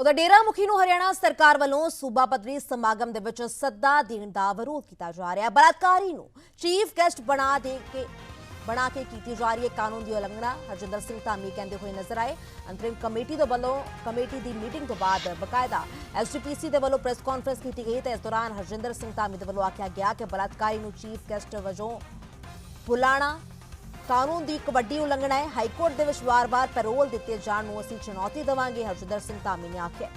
ਉਧਰ ਡੇਰਾ ਮੁਖੀ ਨੂੰ ਹਰਿਆਣਾ ਸਰਕਾਰ ਵੱਲੋਂ ਸੂਬਾ ਪੱਧਰੀ ਸਮਾਗਮ ਦੇ ਵਿੱਚ ਸੱਦਾ ਦੇਣ ਦਾ ਵਿਰੋਧ ਕੀਤਾ ਜਾ ਰਿਹਾ ਬਲਾਤਕਾਰੀ ਨੂੰ ਚੀਫ ਗੈਸਟ ਬਣਾ ਦੇ ਕੇ, ਬਣਾ ਕੇ ਕੀਤੀ ਜਾ ਰਹੀ ਹੈ ਕਾਨੂੰਨ ਦੀ ਉਲੰਘਣਾ। ਹਰਜਿੰਦਰ ਸਿੰਘ ਧਾਮੀ ਕਹਿੰਦੇ ਹੋਏ ਨਜ਼ਰ ਆਏ। ਅੰਤਰਿਮ ਕਮੇਟੀ ਦੇ ਵੱਲੋਂ, ਕਮੇਟੀ ਦੀ ਮੀਟਿੰਗ ਤੋਂ ਬਾਅਦ ਬਕਾਇਦਾ ਐਸਜੀਪੀਸੀ ਦੇ ਵੱਲੋਂ ਪ੍ਰੈਸ ਕਾਨਫਰੰਸ ਕੀਤੀ ਗਈ ਤੇ ਇਸ ਦੌਰਾਨ ਹਰਜਿੰਦਰ ਸਿੰਘ ਧਾਮੀ ਦੇ ਵੱਲੋਂ ਆਖਿਆ ਗਿਆ ਕਿ ਬਲਾਤਕਾਰੀ ਨੂੰ ਚੀਫ ਗੈਸਟ ਵਜੋਂ ਬੁਲਾਣਾ ਕਾਨੂੰਨ ਦੀ ਇੱਕ ਵੱਡੀ ਉਲੰਘਣਾ ਹੈ। ਹਾਈ ਕੋਰਟ ਦੇ ਵਿੱਚ ਵਾਰ-ਵਾਰ ਪੈਰੋਲ ਦਿੱਤੇ ਜਾਣ ਨੂੰ ਅਸੀਂ ਚੁਣੌਤੀ ਦੇਵਾਂਗੇ, ਹਰਜਿੰਦਰ ਸਿੰਘ ਧਾਮੀ ਨੇ ਆਖਿਆ।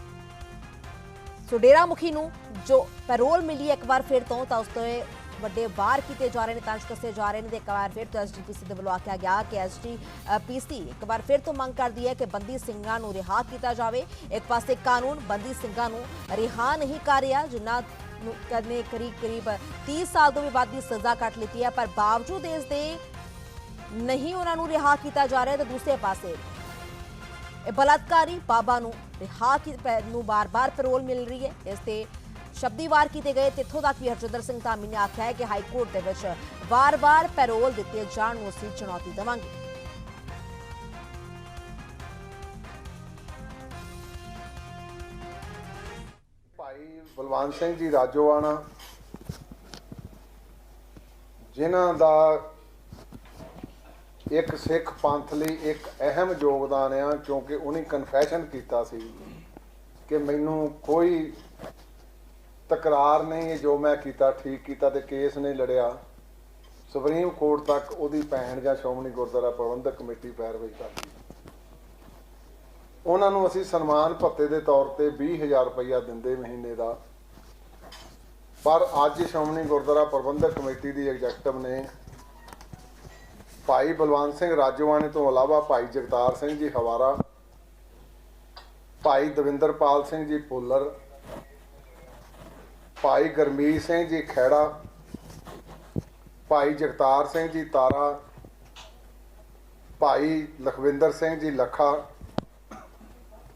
ਸੋ ਡੇਰਾ ਮੁਖੀ ਨੂੰ ਜੋ ਪੈਰੋਲ ਮਿਲੀ ਇੱਕ ਵਾਰ ਫਿਰ ਤੋਂ, ਤਾਂ ਉਸ ਤੋਂ ਵੱਡੇ ਵਾਰ ਕੀਤੇ ਜਾ ਰਹੇ ਨੇ ਤੰਜ ਕੱਸੇ ਜਾ ਰਹੇ ਨੇ ਤੇ ਇੱਕ ਵਾਰ ਫਿਰ ਤੋਂ ਐਸਜੀਪੀਸੀ ਦੇ ਵੱਲੋਂ ਆਖਿਆ ਗਿਆ ਕਿ ਐਸਜੀਪੀਸੀ ਇੱਕ ਵਾਰ ਫਿਰ ਤੋਂ ਮੰਗ ਕਰਦੀ ਹੈ ਕਿ ਬੰਦੀ ਸਿੰਘਾਂ ਨੂੰ ਰਿਹਾ ਕੀਤਾ ਜਾਵੇ। ਇੱਕ ਪਾਸੇ ਕਾਨੂੰਨ ਬੰਦੀ ਸਿੰਘਾਂ ਨੂੰ ਰਿਹਾ ਨਹੀਂ ਕਰ ਰਿਹਾ ਜਿਨ੍ਹਾਂ ਨੂੰ ਕਰਨੇ ਕਰੀਬ ਕਰੀਬ 30 ਸਾਲ ਤੋਂ ਵੀ ਵੱਧ ਦੀ ਸਜ਼ਾ ਕੱਟ ਲਿੱਤੀ ਹੈ, ਪਰ ਬਾਵਜੂਦ ਇਸ ਦੇ ਨਹੀਂ ਉਹਨਾਂ ਨੂੰ ਰਿਹਾ ਕੀਤਾ ਜਾ ਰਿਹਾ ਤੇ ਦੂਸਰੇ ਪਾਸੇ ਇਹ ਬਲਾਤਕਾਰੀ ਬਾਬਾ ਨੂੰ ਰਿਹਾ ਨੂੰ ਬਾਰ-ਬਾਰ ਪੈਰੋਲ ਮਿਲ ਰਹੀ ਹੈ। ਇਸ ਤੇ ਸ਼ਬਦੀ ਵਾਰ ਕੀਤੇ ਗਏ ਤੇ ਤੱਕ ਵੀ ਹਰਜਿੰਦਰ ਸਿੰਘ ਧਾਮੀ ਨੇ ਆਖਿਆ ਹੈ ਕਿ ਹਾਈ ਕੋਰਟ ਦੇ ਵਿੱਚ ਵਾਰ-ਵਾਰ ਪੈਰੋਲ ਦਿੱਤੇ ਜਾਣ ਨੂੰ ਅਸੀਂ ਚੁਣੌਤੀ ਦੇਵਾਂਗੇ। ਭਾਈ ਬਲਵੰਤ ਸਿੰਘ ਜੀ, ਰਾਜੋਆਣਾ, ਜਿਨ੍ਹਾਂ ਦਾ ਇੱਕ ਸਿੱਖ ਪੰਥ ਲਈ ਇੱਕ ਅਹਿਮ ਯੋਗਦਾਨ ਆ, ਕਿਉਂਕਿ ਉਹਨੇ ਕਨਫੈਸ਼ਨ ਕੀਤਾ ਸੀ ਕਿ ਮੈਨੂੰ ਕੋਈ ਤਕਰਾਰ ਨਹੀਂ ਹੈ ਜੋ ਮੈਂ ਕੀਤਾ, ਠੀਕ ਕੀਤਾ ਤੇ ਕੇਸ ਨਹੀਂ ਲੜਿਆ। ਸੁਪਰੀਮ ਕੋਰਟ ਤੱਕ ਉਹਦੀ ਭੈਣ ਜਾਂ ਸ਼੍ਰੋਮਣੀ ਗੁਰਦੁਆਰਾ ਪ੍ਰਬੰਧਕ ਕਮੇਟੀ ਪੈਰਵਾਈ ਕਰਦੀ ਉਹਨਾਂ ਨੂੰ ਅਸੀਂ ਸਨਮਾਨ ਭੱਤੇ ਦੇ ਤੌਰ ਤੇ 20000 ਰੁਪਇਆ ਦਿੰਦੇ ਮਹੀਨੇ ਦਾ। ਪਰ ਅੱਜ ਸ਼੍ਰੋਮਣੀ ਗੁਰਦੁਆਰਾ ਪ੍ਰਬੰਧਕ ਕਮੇਟੀ ਦੀ ਐਗਜ਼ੈਕਟਿਵ ਨੇ ਭਾਈ ਬਲਵੰਤ ਸਿੰਘ ਰਾਜੋਆਣੇ ਤੋਂ ਇਲਾਵਾ ਭਾਈ ਜਗਤਾਰ ਸਿੰਘ ਜੀ ਹਵਾਰਾ, ਭਾਈ ਦਵਿੰਦਰਪਾਲ ਸਿੰਘ ਜੀ ਪੁੱਲਰ ਭਾਈ ਗਰਮੀਤ ਸਿੰਘ ਜੀ ਖੈੜਾ ਭਾਈ ਜਗਤਾਰ ਸਿੰਘ ਜੀ ਤਾਰਾ, ਭਾਈ ਲਖਵਿੰਦਰ ਸਿੰਘ ਜੀ ਲੱਖਾ,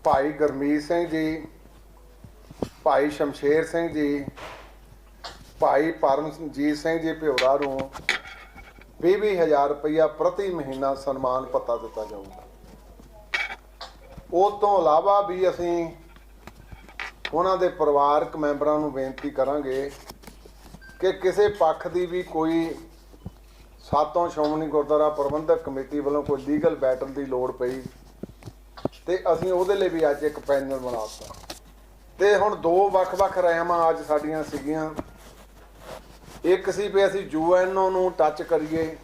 ਭਾਈ ਗਰਮੀਤ ਸਿੰਘ ਜੀ, ਭਾਈ ਸ਼ਮਸ਼ੇਰ ਸਿੰਘ ਜੀ, ਭਾਈ ਪਰਮਜੀਤ ਸਿੰਘ ਜੀ ਭਿਉਰਾ ਨੂੰ 20000 ਰੁਪਇਆ ਪ੍ਰਤੀ ਮਹੀਨਾ ਸਨਮਾਨ ਭੱਤਾ ਦਿੱਤਾ ਜਾਊਗਾ। ਉਹ ਤੋਂ ਇਲਾਵਾ ਵੀ ਅਸੀਂ ਉਹਨਾਂ ਦੇ ਪਰਿਵਾਰਕ ਮੈਂਬਰਾਂ ਨੂੰ ਬੇਨਤੀ ਕਰਾਂਗੇ ਕਿ ਕਿਸੇ ਪੱਖ ਦੀ ਵੀ ਕੋਈ ਸਾਤੋਂ ਸ਼੍ਰੋਮਣੀ ਗੁਰਦੁਆਰਾ ਪ੍ਰਬੰਧਕ ਕਮੇਟੀ ਵੱਲੋਂ ਕੋਈ ਲੀਗਲ ਬੈਟਲ ਦੀ ਲੋੜ ਪਈ ਤੇ ਅਸੀਂ ਉਹਦੇ ਲਈ ਵੀ ਅੱਜ ਇੱਕ ਪੈਨਲ ਬਣਾਤਾ ਤੇ ਹੁਣ ਦੋ ਵੱਖ-ਵੱਖ ਰਹਿਮਾਂ ਅੱਜ ਸਾਡੀਆਂ ਸੀਗੀਆਂ। ਇੱਕ ਸੀ ਵੀ ਅਸੀਂ ਯੂਐਨਓ ਨੂੰ ਟੱਚ ਕਰੀਏ।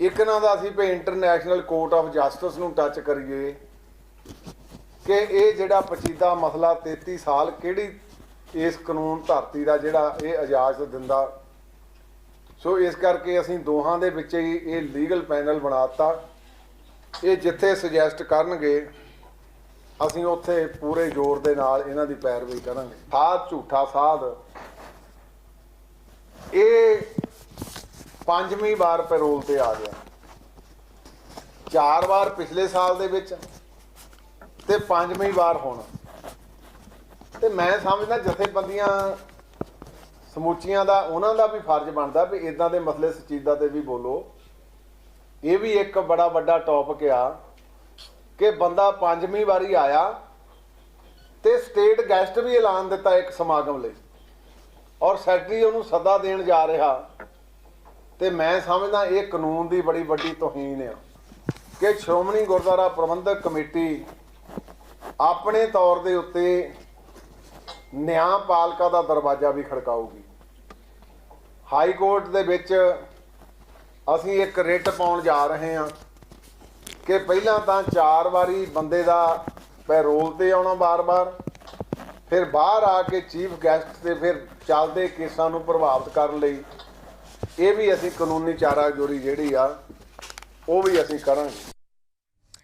ਇੱਕ ਨਾ ਦਾ ਸੀ ਵੀ ਇੰਟਰਨੈਸ਼ਨਲ ਕੋਰਟ ਆਫ ਜਸਟਿਸ ਨੂੰ ਟੱਚ ਕਰੀਏ। ਕਿ ਇਹ ਜਿਹੜਾ ਪਚੀਦਾ ਮਸਲਾ 33 ਸਾਲ ਕਿਹੜੀ ਇਸ ਕਾਨੂੰਨ ਧਰਤੀ ਦਾ ਜਿਹੜਾ ਇਹ ਇਜਾਜ਼ਤ ਦਿੰਦਾ। ਸੋ ਇਸ ਕਰਕੇ ਅਸੀਂ ਦੋਹਾਂ ਦੇ ਵਿੱਚ ਹੀ ਇਹ ਲੀਗਲ ਪੈਨਲ ਬਣਾਤਾ ਇਹ ਜਿੱਥੇ ਸੁਜੈਸਟ ਕਰਨਗੇ, ਅਸੀਂ ਉੱਥੇ ਪੂਰੇ ਜ਼ੋਰ ਦੇ ਨਾਲ ਇਹਨਾਂ ਦੀ ਪੈਰਵੀ ਕਰਾਂਗੇ। ਸਾਧ, ਝੂਠਾ ਸਾਧ ਇਹ ਪੰਜਵੀਂ ਵਾਰ ਪੈਰੋਲ ਤੇ ਆ ਗਿਆ। ਚਾਰ ਵਾਰ ਪਿਛਲੇ ਸਾਲ ਦੇ ਵਿੱਚ ਤੇ ਪੰਜਵੀਂ ਵਾਰ ਹੁਣ। ਤੇ ਮੈਂ ਸਮਝਦਾ ਜਥੇਬੰਦੀਆਂ, ਸਮੁੱਚੀਆਂ ਦਾ, ਉਹਨਾਂ ਦਾ ਵੀ ਫਰਜ਼ ਬਣਦਾ ਵੀ ਇਦਾਂ ਦੇ ਮਸਲੇ ਸਚੀਦਾ ਤੇ ਵੀ ਬੋਲੋ। ਇਹ ਵੀ ਇੱਕ ਬੜਾ ਵੱਡਾ ਟੌਪਿਕ ਆ ਕਿ ਬੰਦਾ ਪੰਜਵੀਂ ਵਾਰੀ ਆਇਆ ਤੇ ਸਟੇਟ ਗੈਸਟ ਵੀ ਐਲਾਨ ਦਿੱਤਾ ਇੱਕ ਸਮਾਗਮ ਲਈ। ਔਰ ਸੈਕਟਰੀ ਉਹਨੂੰ ਸੱਦਾ ਦੇਣ ਜਾ ਰਿਹਾ ਤੇ ਮੈਂ ਸਮਝਦਾ ਇਹ ਕਾਨੂੰਨ ਦੀ ਬੜੀ ਵੱਡੀ ਤੋਹੀਨ ਆ ਕਿ ਸ਼੍ਰੋਮਣੀ ਗੁਰਦੁਆਰਾ ਪ੍ਰਬੰਧਕ ਕਮੇਟੀ ਆਪਣੇ ਤੌਰ ਦੇ ਉੱਤੇ ਨਿਆਂ ਨਿਆਂਪਾਲਕਾ ਦਾ ਦਰਵਾਜ਼ਾ ਵੀ ਖੜਕਾਊਗੀ। ਹਾਈ ਕੋਰਟ ਦੇ ਵਿੱਚ ਅਸੀਂ ਇੱਕ ਰਿਟ ਪਾਉਣ ਜਾ ਰਹੇ ਹਾਂ ਕਿ ਪਹਿਲਾਂ ਤਾਂ ਚਾਰ ਵਾਰੀ ਬੰਦੇ ਦਾ ਪੈਰੋਲ ਤੇ ਆਉਣਾ ਬਾਰ-ਬਾਰ, ਫਿਰ ਬਾਹਰ ਆ ਕੇ ਚੀਫ ਗੈਸਟ ਤੇ ਫਿਰ ਚੱਲਦੇ ਕੇਸਾਂ ਨੂੰ ਪ੍ਰਭਾਵਿਤ ਕਰਨ ਲਈ ਇਹ ਵੀ ਅਸੀਂ ਕਾਨੂੰਨੀ ਚਾਰਾਜੋਰੀ ਜਿਹੜੀ ਆ ਉਹ ਵੀ ਅਸੀਂ ਕਰਾਂਗੇ।